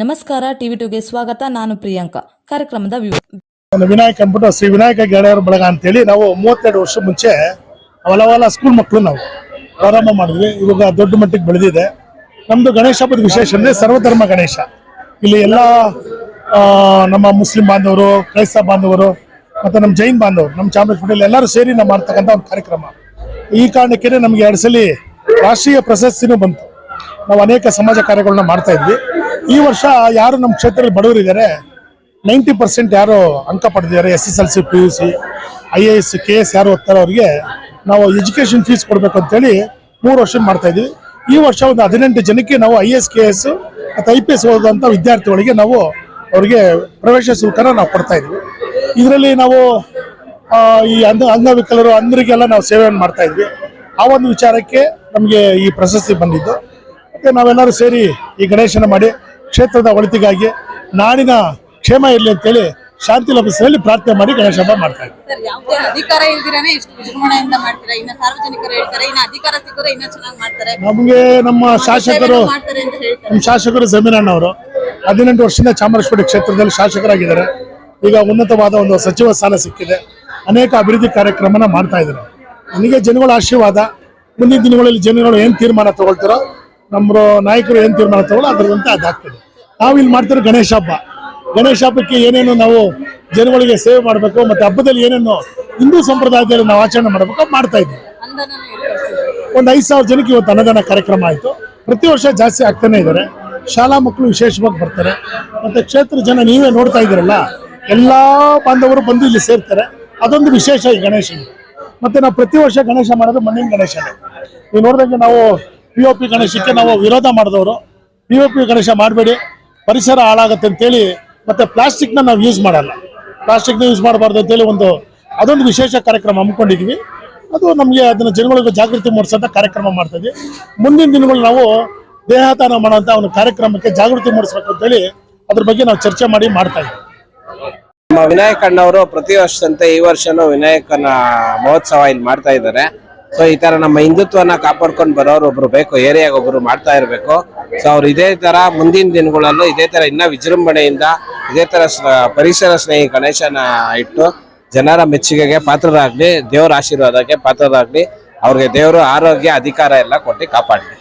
ನಮಸ್ಕಾರ, ಟಿವಿ ಟುಗೆ ಸ್ವಾಗತ. ನಾನು ಪ್ರಿಯಾಂಕಾ. ಕಾರ್ಯಕ್ರಮದ ವಿನಾಯಕ ಅಂದ್ಬಿಟ್ಟು ಶ್ರೀ ವಿನಾಯಕ ಗೆಳೆಯರ ಬಳಗ ಅಂತೇಳಿ ನಾವು ಮೂವತ್ತೆರಡು ವರ್ಷ ಮುಂಚೆ ಅವಲವಲ ಸ್ಕೂಲ್ ಮಕ್ಕಳು ನಾವು ಪ್ರಾರಂಭ ಮಾಡಿದ್ವಿ. ಇವಾಗ ದೊಡ್ಡ ಮಟ್ಟಿಗೆ ಬೆಳೆದಿದೆ. ನಮ್ದು ಗಣೇಶ ಹಬ್ಬದ ವಿಶೇಷ ಅಂದ್ರೆ ಸರ್ವಧರ್ಮ ಗಣೇಶ. ಇಲ್ಲಿ ಎಲ್ಲ ನಮ್ಮ ಮುಸ್ಲಿಂ ಬಾಂಧವರು, ಕ್ರೈಸ್ತ ಬಾಂಧವರು ಮತ್ತೆ ನಮ್ಮ ಜೈನ್ ಬಾಂಧವರು, ನಮ್ಮ ಚಾಮರಾಜಪೇಟೆಯಲ್ಲಿ ಎಲ್ಲರೂ ಸೇರಿ ನಾವು ಮಾಡ್ತಕ್ಕಂಥ ಒಂದು ಕಾರ್ಯಕ್ರಮ. ಈ ಕಾರಣಕ್ಕೆ ನಮ್ಗೆ ಎರಡು ಸಲ ರಾಷ್ಟ್ರೀಯ ಪ್ರಶಸ್ತಿನೂ ಬಂತು. ನಾವು ಅನೇಕ ಸಮಾಜ ಕಾರ್ಯಗಳನ್ನ ಮಾಡ್ತಾ ಇದ್ವಿ. ಈ ವರ್ಷ ಯಾರು ನಮ್ಮ ಕ್ಷೇತ್ರದಲ್ಲಿ ಬಡವರಿದ್ದಾರೆ, ನೈಂಟಿ ಪರ್ಸೆಂಟ್ ಯಾರು ಅಂಕ ಪಡೆದಿದ್ದಾರೆ, S S L C, P U C, I A S, K S ಯಾರು ಓದ್ತಾರೋ ಅವರಿಗೆ, ನಾವು ಎಜುಕೇಷನ್ ಫೀಸ್ ಕೊಡಬೇಕು ಅಂತೇಳಿ ಮೂರು ವರ್ಷ ಮಾಡ್ತಾ ಇದ್ವಿ ಈ ವರ್ಷ ಒಂದು ಹದಿನೆಂಟು ಜನಕ್ಕೆ ನಾವು ಐ ಎಸ್, ಕೆ ಎಸ್ ಮತ್ತು ಐ ಪಿ ಎಸ್ ಓದುವಂಥ ವಿದ್ಯಾರ್ಥಿಗಳಿಗೆ ನಾವು ಅವರಿಗೆ ಪ್ರವೇಶ ಶುಲ್ಕನ ನಾವು ಕೊಡ್ತಾ ಇದ್ವಿ ಇದರಲ್ಲಿ ನಾವು ಈ ಅಂಗ ಅಂಗವಿಕಲರು ಅಂಧರಿಗೆಲ್ಲ ನಾವು ಸೇವೆಯನ್ನು ಮಾಡ್ತಾ ಇದ್ವಿ ಆ ಒಂದು ವಿಚಾರಕ್ಕೆ ನಮಗೆ ಈ ಪ್ರಶಸ್ತಿ ಬಂದಿದ್ದು. ಮತ್ತು ನಾವೆಲ್ಲರೂ ಸೇರಿ ಈ ಗಣೇಶನ ಮಾಡಿ ಕ್ಷೇತ್ರದ ಒಳಿತಿಗಾಗಿ ನಾಡಿನ ಕ್ಷೇಮ ಇರಲಿ ಅಂತೇಳಿ ಶಾಂತಿ ಲಭಿಸಲಿ ಪ್ರಾರ್ಥನೆ ಮಾಡಿ ಗಣೇಶ ಹಬ್ಬ ಮಾಡ್ತಾ ಇದ್ವಿ. ಸರ್ ಯಾವುದೇ ಅಧಿಕಾರ ಇಲ್ದಿರಾನೆ ಇಷ್ಟು ವಿಜೃಂಭಣೆಯಿಂದ ಮಾಡ್ತೀರಾ? ಇನ್ನ ಸಾರ್ವಜನಿಕರು ಹೇಳ್ತಾರೆ ಇನ್ನ ಅಧಿಕಾರ ಸಿಕ್ಕರೆ ಇನ್ನ ಚೆನ್ನಾಗಿ ಮಾಡ್ತಾರೆ. ನಮಗೆ ನಮ್ಮ ಶಾಸಕರು ಅಂತ ನಮ್ಮ ಶಾಸಕರು ಜಮೀನಣ್ಣ ಅವರು ಹದಿನೆಂಟು ವರ್ಷದಿಂದ ಚಾಮರಾಜಪೇಟೆ ಕ್ಷೇತ್ರದಲ್ಲಿ ಶಾಸಕರಾಗಿದ್ದಾರೆ. ಈಗ ಉನ್ನತವಾದ ಒಂದು ಸಚಿವ ಸ್ಥಾನ ಸಿಕ್ಕಿದೆ. ಅನೇಕ ಅಭಿವೃದ್ಧಿ ಕಾರ್ಯಕ್ರಮನ ಮಾಡ್ತಾ ಇದ್ದಾರೆ. ನನಗೆ ಜನಗಳ ಆಶೀರ್ವಾದ. ಮುಂದಿನ ದಿನಗಳಲ್ಲಿ ಜನಗಳು ಏನು ತೀರ್ಮಾನ ತಗೊಳ್ತಾರೋ ನಮ್ಮ ನಾಯಕರು ಏನು ತೀರ್ಮಾನ ತಗೊಳ್ಳೋ ಅದರಂತೆ ಅದಾಗ್ತದೆ. ನಾವು ಇಲ್ಲಿ ಮಾಡ್ತಿರೋ ಗಣೇಶ ಹಬ್ಬ. ಗಣೇಶ ಹಬ್ಬಕ್ಕೆ ಏನೇನು ನಾವು ಜನಗಳಿಗೆ ಸೇವೆ ಮಾಡಬೇಕು ಮತ್ತೆ ಹಬ್ಬದಲ್ಲಿ ಏನೇನು ಹಿಂದೂ ಸಂಪ್ರದಾಯದಲ್ಲಿ ನಾವು ಆಚರಣೆ ಮಾಡಬೇಕು ಮಾಡ್ತಾ ಇದ್ದೀವಿ. ಒಂದು ಐದು ಸಾವಿರ ಜನಕ್ಕೆ ಇವತ್ತು ಅನ್ನದಾನ ಕಾರ್ಯಕ್ರಮ ಆಯಿತು. ಪ್ರತಿ ವರ್ಷ ಜಾಸ್ತಿ ಆಗ್ತಾನೆ ಇದ್ದಾರೆ. ಶಾಲಾ ಮಕ್ಕಳು ವಿಶೇಷವಾಗಿ ಬರ್ತಾರೆ. ಮತ್ತೆ ಕ್ಷೇತ್ರ ಜನ ನೀವೇ ನೋಡ್ತಾ ಇದ್ದೀರಲ್ಲ, ಎಲ್ಲ ಬಾಂಧವರು ಬಂದು ಇಲ್ಲಿ ಸೇರ್ತಾರೆ. ಅದೊಂದು ವಿಶೇಷ ಈ ಗಣೇಶ ಮತ್ತೆ ನಾವು ಪ್ರತಿ ವರ್ಷ ಗಣೇಶ ಮಾಡೋದು ಮಣ್ಣಿನ ಗಣೇಶನೇ ನೀವು ನೋಡಿದಂಗೆ ನಾವು ಪಿ ಒ ಪಿ ಗಣೇಶಕ್ಕೆ ನಾವು ವಿರೋಧ ಮಾಡಿದವರು. ಪಿ ಒ ಪಿ ಗಣೇಶ ಮಾಡಬೇಡಿ. ಪರಿಸರ ಹಾಳಾಗತ್ತೆ ಅಂತೇಳಿ ಮತ್ತೆ ಪ್ಲಾಸ್ಟಿಕ್ನ ನಾವು ಯೂಸ್ ಮಾಡಲ್ಲ. ಪ್ಲಾಸ್ಟಿಕ್ನ ಯೂಸ್ ಮಾಡಬಾರ್ದು ಅಂತೇಳಿ ಒಂದು, ಅದೊಂದು ವಿಶೇಷ ಕಾರ್ಯಕ್ರಮ ಹಮ್ಮಿಕೊಂಡಿದ್ವಿ. ಅದು ನಮಗೆ ಅದನ್ನ ಜನಗಳಿಗೆ ಜಾಗೃತಿ ಮೂಡಿಸೋಂಥ ಕಾರ್ಯಕ್ರಮ ಮಾಡ್ತಾ ಇದ್ವಿ. ಮುಂದಿನ ದಿನಗಳು ನಾವು ದೇಹದಾನ ಮಾಡುವಂಥ ಒಂದು ಕಾರ್ಯಕ್ರಮಕ್ಕೆ ಜಾಗೃತಿ ಮೂಡಿಸ್ಬೇಕು ಅಂತೇಳಿ ಅದ್ರ ಬಗ್ಗೆ ನಾವು ಚರ್ಚೆ ಮಾಡಿ ಮಾಡ್ತಾ ಇದ್ವಿ. ನಮ್ಮ ಅಣ್ಣವರು ಪ್ರತಿ ವರ್ಷದಂತೆ ಈ ವರ್ಷನೂ ವಿನಾಯಕನ ಮಹೋತ್ಸವ ಇಲ್ಲಿ ಮಾಡ್ತಾ ಇದ್ದಾರೆ. ಸೊ ಈ ತರ ನಮ್ಮ ಹಿಂದುತ್ವನ ಕಾಪಾಡ್ಕೊಂಡು ಬರೋರು ಒಬ್ರು ಬೇಕು, ಏರಿಯಾಗ ಒಬ್ರು ಮಾಡ್ತಾ ಇರಬೇಕು. ಸೊ ಅವ್ರು ಇದೇ ತರ ಮುಂದಿನ ದಿನಗಳಲ್ಲೂ ಇದೇ ತರ ಇನ್ನ ವಿಜೃಂಭಣೆಯಿಂದ ಇದೇ ತರ ಪರಿಸರ ಸ್ನೇಹಿ ಗಣೇಶನ ಇಟ್ಟು ಜನರ ಮೆಚ್ಚುಗೆಗೆ ಪಾತ್ರರಾಗ್ಲಿ, ದೇವರ ಆಶೀರ್ವಾದಕ್ಕೆ ಪಾತ್ರರಾಗ್ಲಿ, ಅವ್ರಿಗೆ ದೇವರು ಆರೋಗ್ಯ, ಅಧಿಕಾರ ಎಲ್ಲ ಕೊಟ್ಟು ಕಾಪಾಡ್ಲಿ.